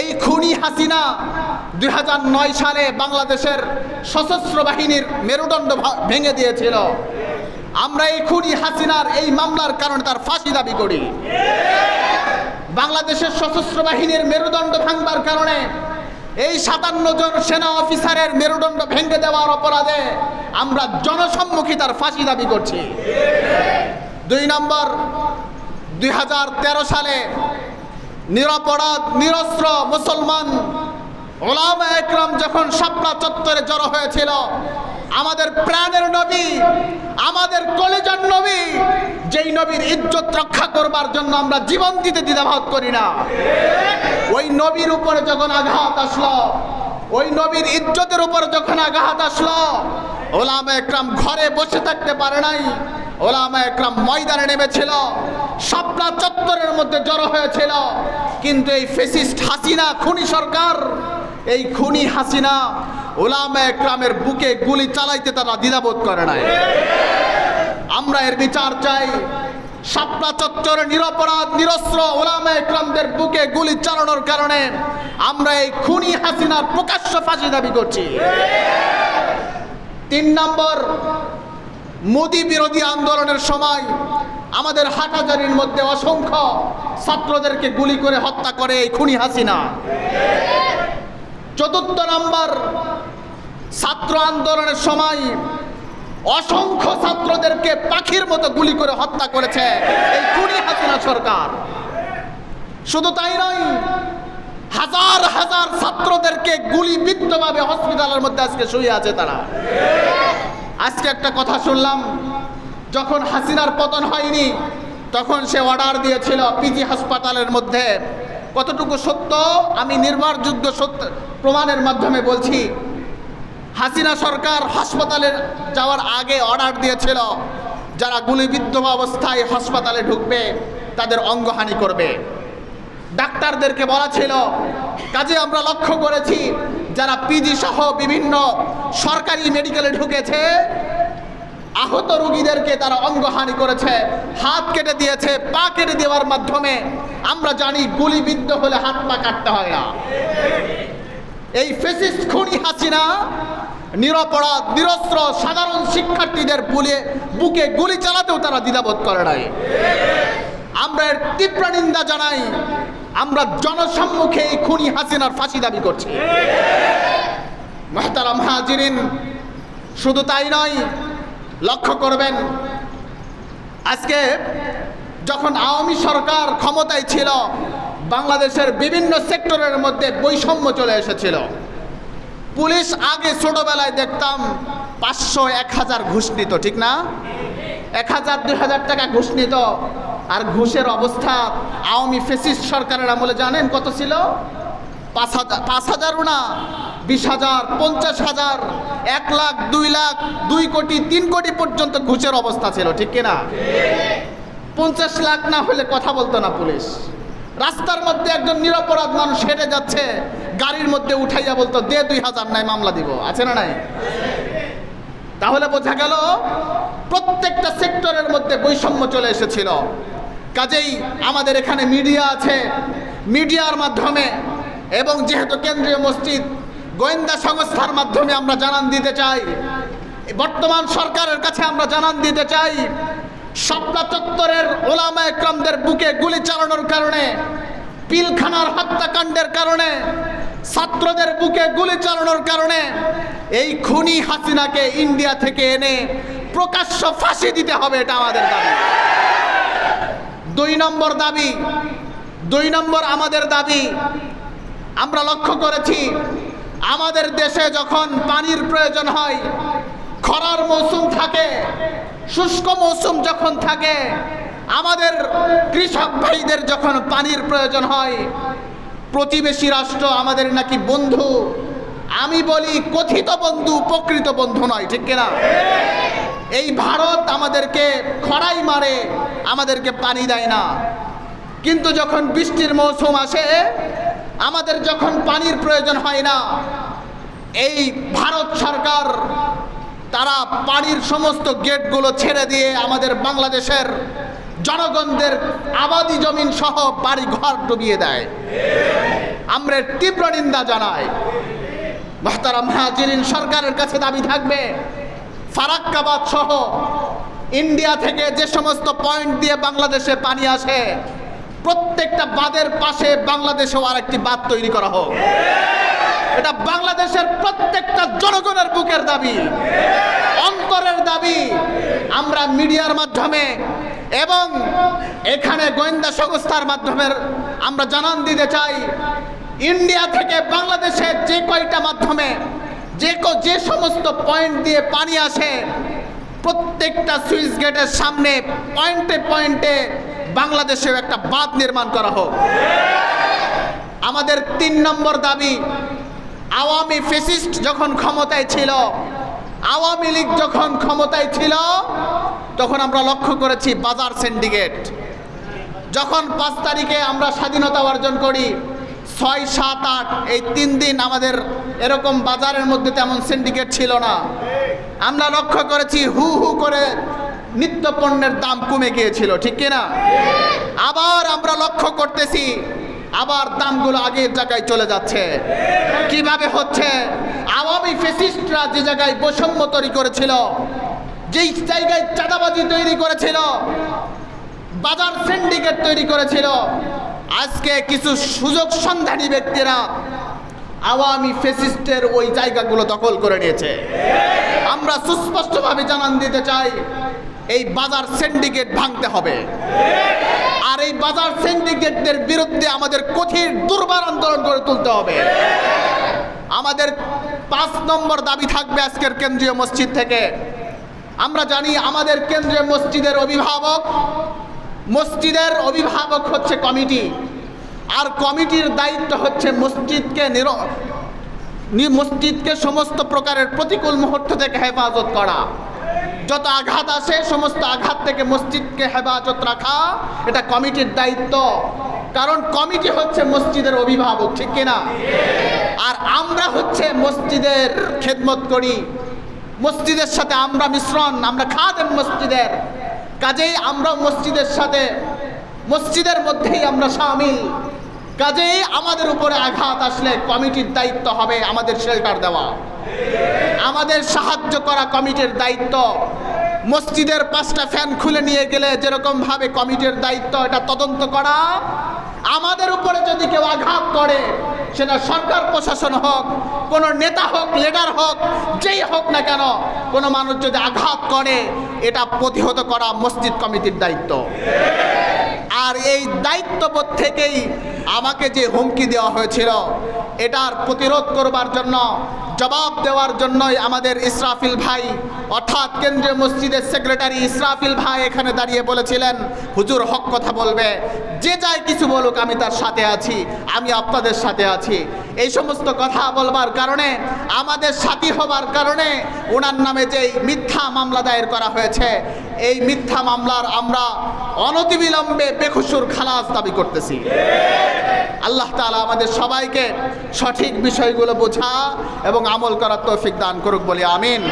এই খুনি হাসিনা দুই হাজার নয় সালে বাংলাদেশের সশস্ত্র বাহিনীর মেরুদণ্ড ভেঙে দিয়েছিল। আমরা এই খুনি হাসিনার এই মামলার কারণে তার ফাঁসি দাবি করি। বাংলাদেশের সশস্ত্র বাহিনীর মেরুদণ্ড ভাঙবার কারণে এই সাতান্ন জন সেনা অফিসারের মেরুদণ্ড ভেঙে দেওয়ার অপরাধে আমরা জনসম্মুখী তার ফাঁসি দাবি করছি। দুই নম্বর, দুই হাজার তেরো সালে নিরপরাধ, নিরস্ত্র মুসলমান ওলামা একরম যখন শাপলা চত্বরে জড়ো হয়েছিল, আমাদের প্রাণের নবী, আমাদের কলেজার নবী, যেই নবীর ইজ্জত রক্ষা করবার জন্য আমরা জীবন দিতে দ্বিধাভাব করি না। ওই নবীর উপরে যখন আঘাত আসলো, ওই নবীর ইজ্জতের উপর যখন আঘাত আসলো, ওলামা একরাম ঘরে বসে থাকতে পারে নাই, ওলামা একরাম ময়দানে নেমেছিল শাপলা চত্বরের মধ্যে জড়ো হয়েছিল। কিন্তু এই ফেসিস্ট হাসিনা, খুনি সরকার, এই খুনি হাসিনা ওলামা একরামের বুকে গুলি চালাইতে তারা দ্বিধাবোধ করে নাই। আমরা এর বিচার চাই। শাপলা চত্বরে নিরপরাধ, নিরস্ত্র ওলামা একরামদের বুকে গুলি চালানোর কারণে আমরা এই খুনি হাসিনার প্রকাশ্য ফাঁসি দাবি করছি। তিন নম্বর মোদি বিরোধী আন্দোলনের সময় আমাদের হাটাজারির মধ্যে অসংখ্য ছাত্রদেরকে গুলি করে হত্যা করে এই খুনি হাসিনা। চতুর্থ নম্বর ছাত্র আন্দোলনের সময় অসংখ্য ছাত্রদেরকে পাখির মতো গুলি করে হত্যা করেছে এই খুনি হাসিনা সরকার। শুধু তাই নয়, হাজার হাজার ছাত্রদেরকে গুলিবিদ্ধভাবে হসপিটালের মধ্যে আজকে শুয়ে আছে তারা। আজকে একটা কথা শুনলাম, যখন হাসিনার পতন হয়নি, তখন সে অর্ডার দিয়েছিল পিজি হাসপাতালের মধ্যে। কতটুকু সত্য? আমি নির্ভরযোগ্য সত্য প্রমাণের মাধ্যমে বলছি। হাসিনা সরকার হাসপাতালে যাওয়ার আগে অর্ডার দিয়েছিল, যারা গুলিবিদ্ধ অবস্থায় হাসপাতালে ঢুকবে, তাদের অঙ্গহানি করবে। ডাক্তারদেরকে বলা ছিল, কাজে আমরা লক্ষ্য করেছি যারা পিজি সহ বিভিন্ন সরকারি মেডিকেলে ঢুকেছে, আহত রোগীদেরকে তারা অঙ্গহানি করেছে, হাত কেটে দিয়েছে, পা কেটে দেওয়ার মাধ্যমে আমরা জানি গুলিবিদ্ধ হলে হাত পা কাটতে হয় না। এই ফেসিস খুনি হাসিনা নিরপরাধ, নিরস্ত্র, সাধারণ শিক্ষার্থীদের বুলে, বুকে গুলি চালাতেও তারা দ্বিধাবোধ করে নাই। আমরা এর তীব্র নিন্দা জানাই আমরা জনসম্মুখে এই খুনি হাসিনার ফাঁসি দাবি করছি। মহতারাম হাজিরিন, শুধু তাই নয়, লক্ষ্য করবেন, আজকে যখন আওয়ামী সরকার ক্ষমতায় ছিল, বাংলাদেশের বিভিন্ন সেক্টরের মধ্যে বৈষম্য চলে এসেছিল। পুলিশ আগে ছোটবেলায় দেখতাম পাঁচশো এক হাজার ঘুষ নিত, ঠিক না? এক হাজার দুই হাজার টাকা ঘুষ নিত। আর ঘুষের অবস্থা আওয়ামী ফেসিস্ট সরকারের আমলে জানেন কত ছিল? পাঁচ হাজার পাঁচ হাজারও না, বিশ হাজার, পঞ্চাশ হাজার, এক লাখ, দুই লাখ, দুই কোটি, তিন কোটি পর্যন্ত ঘুষের অবস্থা ছিল, ঠিক কিনা? পঞ্চাশ লাখ না হলে কথা বলতো না পুলিশ। রাস্তার মধ্যে একজন নিরপরাধ মানুষ হেঁটে যাচ্ছে, গাড়ির মধ্যে উঠাইয়া বলতো, দে দুই হাজার, নাই মামলা দিব। আছে না নাই? তাহলে বোঝা গেল, প্রত্যেকটা সেক্টরের মধ্যে বৈষম্য চলে এসেছিল। কাজেই আমাদের এখানে মিডিয়া আছে। মিডিয়ার মাধ্যমে এবং যেহেতু কেন্দ্রীয় মসজিদ গোয়েন্দা সংস্থার মাধ্যমে আমরা জানান দিতে চাই, বর্তমান সরকারের কাছে আমরা জানান দিতে চাই শাপলা চত্বরের ওলামা একরামদের বুকে গুলি চালানোর কারণে, পিলখানার হত্যাকাণ্ডের কারণে, ছাত্রদের বুকে গুলি চালানোর কারণে এই খুনি হাসিনাকে ইন্ডিয়া থেকে এনে প্রকাশ্য ফাঁসি দিতে হবে এটা আমাদের দাবি। দুই নম্বর দাবি, দুই নম্বর আমাদের দাবি। আমরা লক্ষ্য করেছি, আমাদের দেশে যখন পানির প্রয়োজন হয়, খরার মৌসুম থাকে, শুষ্ক মৌসুম যখন থাকে, আমাদের কৃষক ভাইদের যখন পানির প্রয়োজন হয়, প্রতিবেশী রাষ্ট্র আমাদের নাকি বন্ধু। আমি বলি কথিত বন্ধু প্রকৃত বন্ধু নয়, ঠিক কিনা? এই ভারত আমাদেরকে খরাই মারে আমাদেরকে পানি দেয় না। কিন্তু যখন বৃষ্টির মৌসুম আসে, আমাদের যখন পানির প্রয়োজন হয় না, এই ভারত সরকার তারা পানির সমস্ত গেটগুলো ছেড়ে দিয়ে আমাদের বাংলাদেশের জনগণদের আবাদি জমিন সহ বাড়ি ঘর ডুবিয়ে দেয়। আমরা তীব্র নিন্দা জানাই। মোহতারাম হাজিরিন সরকারের কাছে দাবি থাকবে, ফারাক্কাবাদ সহ ইন্ডিয়া থেকে যে সমস্ত পয়েন্ট দিয়ে বাংলাদেশে পানি আসে, প্রত্যেকটা বাঁধের পাশে বাংলাদেশেও আরেকটি বাঁধ তৈরি করা হোক। এটা বাংলাদেশের প্রত্যেকটা জনগণের বুকের দাবি, অন্তরের দাবি। আমরা মিডিয়ার মাধ্যমে এবং এখানে গোয়েন্দা সংস্থার মাধ্যমে আমরা জানান দিতে চাই, ইন্ডিয়া থেকে বাংলাদেশের যে কয়টা মাধ্যমে যে যে সমস্ত পয়েন্ট দিয়ে পানি আসে প্রত্যেকটা সুইচ গেটের সামনে পয়েন্টে পয়েন্টে বাংলাদেশেও একটা বাঁধ নির্মাণ করা হোক। আমাদের তিন নম্বর দাবি, আওয়ামী ফেসিস্ট যখন ক্ষমতায় ছিল, আওয়ামী লীগ যখন ক্ষমতায় ছিল, তখন আমরা লক্ষ্য করেছি বাজার সিন্ডিকেট যখন পাঁচ তারিখে আমরা স্বাধীনতা অর্জন করি, ছয়, সাত, আট, এই তিন দিন আমাদের এরকম বাজারের মধ্যে তেমন সিন্ডিকেট ছিল না। আমরা লক্ষ্য করেছি হু হু করে নিত্য পণ্যের দাম কমে গিয়েছিল, ঠিক কিনা? আবার আমরা লক্ষ্য করতেছি, আবার দামগুলো আগের জায়গায় চলে যাচ্ছে। কীভাবে হচ্ছে? আওয়ামী ফেসিস্টরা যে জায়গায় বৈষম্য তৈরি করেছিল, যেই জায়গায় চাঁদাবাজি তৈরি করেছিল, বাজার সিন্ডিকেট তৈরি করেছিল, আজকে কিছু সুযোগ সন্ধানী ব্যক্তিরা আওয়ামী ফেসিস্টের ওই জায়গাগুলো দখল করে নিয়েছে। আমরা সুস্পষ্টভাবে জানান দিতে চাই, এই বাজার সিন্ডিকেট ভাঙতে হবে। আর এই বাজার সিন্ডিকেটদের বিরুদ্ধে আমাদের কঠিন দুর্বার আন্দোলন করে তুলতে হবে। আমাদের পাঁচ নম্বর দাবি থাকবে আজকের কেন্দ্রীয় মসজিদ থেকে। আমরা জানি আমাদের কেন্দ্রীয় মসজিদের অভিভাবক মসজিদের অভিভাবক হচ্ছে কমিটি। আর কমিটির দায়িত্ব হচ্ছে মসজিদকে নির মসজিদকে সমস্ত প্রকারের প্রতিকূল মুহূর্ত থেকে হেফাজত করা। যত আঘাত আসে, সমস্ত আঘাত থেকে মসজিদকে হেফাজত রাখা, এটা কমিটির দায়িত্ব। কারণ কমিটি হচ্ছে মসজিদের অভিভাবক, ঠিক কিনা আর আমরা হচ্ছে মসজিদের খেদমত করি। মসজিদের সাথে আমরা মিশ্রণ, আমরা খাদেম মসজিদের। কাজেই আমরা মসজিদের সাথে, মসজিদের মধ্যেই আমরা সামিল। কাজেই আমাদের উপরে আঘাত আসলে কমিটির দায়িত্ব হবে আমাদের শেল্টার দেওয়া। আমাদের সাহায্য করা কমিটির দায়িত্ব। মসজিদের পাঁচটা ফ্যান খুলে নিয়ে গেলে যেরকম ভাবে কমিটির দায়িত্ব, এটা তদন্ত করা। আমাদের উপরে যদি কেউ আঘাত করে, সেটা সরকার প্রশাসন হোক, কোনো নেতা হোক, লিডার হোক, যেই হোক না কেন, কোনো মানুষ যদি আঘাত করে, এটা প্রতিহত করা মসজিদ কমিটির দায়িত্ব। আর এই দায়িত্ববোধ থেকেই আমাকে যে হুমকি দেওয়া হয়েছিল এটার প্রতিরোধ করবার জন্য জবাব দেওয়ার জন্যই আমাদের ইসরাফিল ভাই, অর্থাৎ কেন্দ্রীয় মসজিদের সেক্রেটারি ইসরাফিল ভাই এখানে দাঁড়িয়ে বলেছিলেন, হুজুর হক কথা বলবে, যে যাই কিছু বলুক আমি তার সাথে আছি, আমি আপনাদের সাথে আছি। এই সমস্ত কথা বলবার কারণে, আমাদের সাথী হবার কারণে ওনার নামে যেই মিথ্যা মামলা দায়ের করা হয়েছে, এই মিথ্যা মামলার আমরা অনতিবিলম্বে বেখসুর খালাস দাবি করতেছি। আল্লাহ তালা আমাদের সবাইকে সঠিক বিষয়গুলো বোঝা এবং আমল করার তৌফিক দান করুক বলে আমিন।